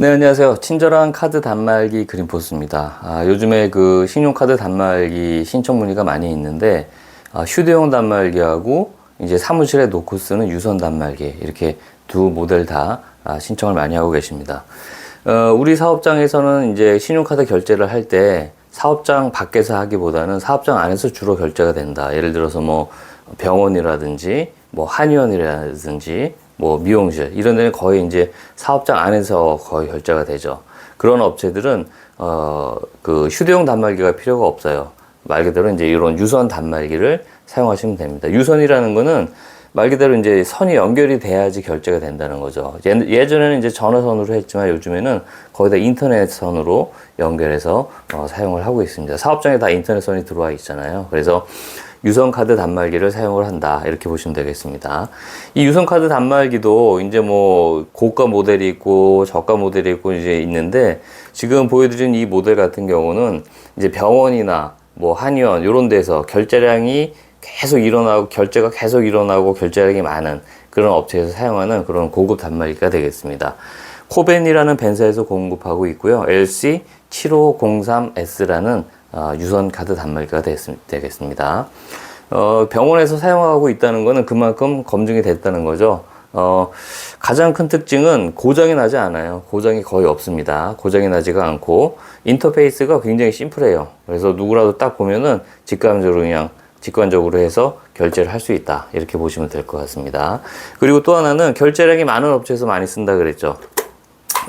네, 안녕하세요. 친절한 카드 단말기 그린포스입니다. 아, 요즘에 그 신용카드 단말기 신청 문의가 많이 있는데, 아, 휴대용 단말기하고 이제 사무실에 놓고 쓰는 유선 단말기, 이렇게 두 모델 다 아, 신청을 많이 하고 계십니다. 어, 우리 사업장에서는 이제 신용카드 결제를 할 때 사업장 밖에서 하기보다는 사업장 안에서 주로 결제가 된다. 예를 들어서 뭐 병원이라든지 뭐 한의원이라든지 뭐 미용실 이런 데는 거의 이제 사업장 안에서 거의 결제가 되죠. 그런 업체들은 어 그 휴대용 단말기가 필요가 없어요. 말 그대로 이제 이런 유선 단말기를 사용하시면 됩니다. 유선이라는 거는 말 그대로 이제 선이 연결이 돼야지 결제가 된다는 거죠. 예- 예전에는 이제 전화선으로 했지만 요즘에는 거의 다 인터넷선으로 연결해서 어, 사용을 하고 있습니다. 사업장에 다 인터넷선이 들어와 있잖아요. 그래서 유선 카드 단말기를 사용을 한다. 이렇게 보시면 되겠습니다. 이 유선 카드 단말기도 이제 뭐 고가 모델이 있고 저가 모델이 있고 이제 있는데 지금 보여드린 이 모델 같은 경우는 이제 병원이나 뭐 한의원 이런 데서 결제량이 계속 일어나고 결제가 계속 일어나고 결제량이 많은 그런 업체에서 사용하는 그런 고급 단말기가 되겠습니다. 코벤이라는 벤사에서 공급하고 있고요. LC 7503S라는 어, 유선 카드 단말기가 됐, 되겠습니다. 어, 병원에서 사용하고 있다는 것은 그만큼 검증이 됐다는 거죠. 어, 가장 큰 특징은 고장이 나지 않아요. 고장이 거의 없습니다. 고장이 나지가 않고 인터페이스가 굉장히 심플해요. 그래서 누구라도 딱 보면은 직감적으로 그냥 직관적으로 해서 결제를 할 수 있다. 이렇게 보시면 될 것 같습니다. 그리고 또 하나는 결제량이 많은 업체에서 많이 쓴다 그랬죠.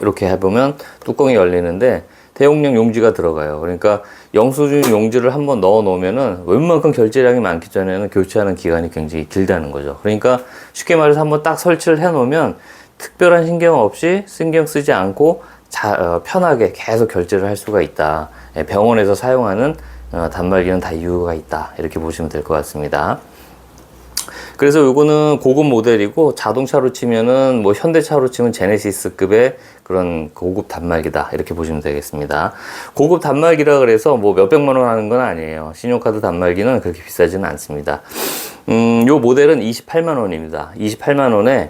이렇게 해보면 뚜껑이 열리는데 대용량 용지가 들어가요. 그러니까 영수증 용지를 한번 넣어 놓으면은 웬만큼 결제량이 많기 전에는 교체하는 기간이 굉장히 길다는 거죠. 그러니까 쉽게 말해서 한번 딱 설치를 해 놓으면 특별한 신경 없이 신경 쓰지 않고 자, 어, 편하게 계속 결제를 할 수가 있다. 예, 병원에서 사용하는 어, 단말기는 다 이유가 있다. 이렇게 보시면 될 것 같습니다. 그래서 요거는 고급 모델이고 자동차로 치면은 뭐 현대차로 치면 제네시스급의 그런 고급 단말기다 이렇게 보시면 되겠습니다. 고급 단말기라 그래서 뭐 몇백만 원 하는 건 아니에요. 신용카드 단말기는 그렇게 비싸지는 않습니다. 음, 요 모델은 28만 원입니다. 28만 원에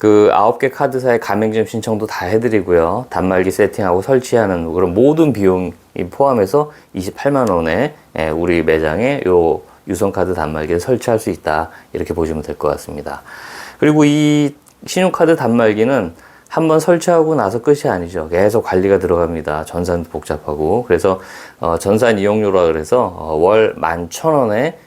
그 아홉 개 카드사의 가맹점 신청도 다 해드리고요. 단말기 세팅하고 설치하는 그런 모든 비용이 포함해서 28만 원에 예, 우리 매장에 요 유선카드 단말기를 설치할 수 있다. 이렇게 보시면 될 것 같습니다. 그리고 이 신용카드 단말기는 한번 설치하고 나서 끝이 아니죠. 계속 관리가 들어갑니다. 전산도 복잡하고. 그래서 어, 전산 이용료라 그래서 어, 월 11,000원에 어,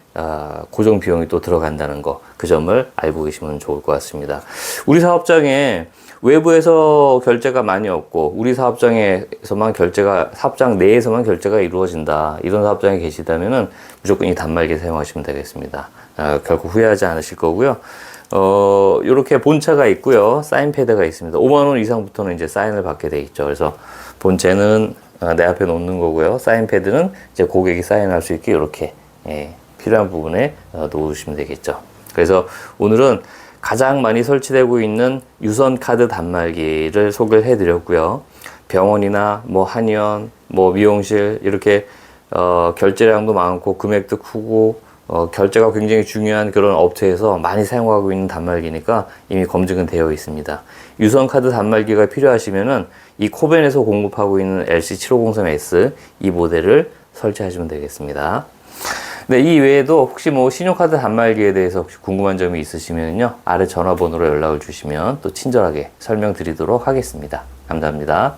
고정 비용이 또 들어간다는 거. 그 점을 알고 계시면 좋을 것 같습니다. 우리 사업장에 외부에서 결제가 많이 없고 우리 사업장에서만 결제가 사업장 내에서만 결제가 이루어진다 이런 사업장에 계시다면은 무조건 이 단말기 사용하시면 되겠습니다. 아, 결코 후회하지 않으실 거고요. 어 이렇게 본차가 있고요, 사인 패드가 있습니다. 5만 원 이상부터는 이제 사인을 받게 돼 있죠. 그래서 본체는 아, 내 앞에 놓는 거고요, 사인 패드는 이제 고객이 사인할 수 있게 이렇게 예, 필요한 부분에 어, 놓으시면 되겠죠. 그래서 오늘은 가장 많이 설치되고 있는 유선 카드 단말기를 소개를 해드렸고요. 병원이나 뭐 한의원, 뭐 미용실 이렇게 어, 결제량도 많고 금액도 크고 어, 결제가 굉장히 중요한 그런 업체에서 많이 사용하고 있는 단말기니까 이미 검증은 되어 있습니다. 유선 카드 단말기가 필요하시면은 이 코벤에서 공급하고 있는 LC7503S 이 모델을 설치하시면 되겠습니다. 네, 이 외에도 혹시 뭐 신용카드 단말기에 대해서 혹시 궁금한 점이 있으시면요. 아래 전화번호로 연락을 주시면 또 친절하게 설명드리도록 하겠습니다. 감사합니다.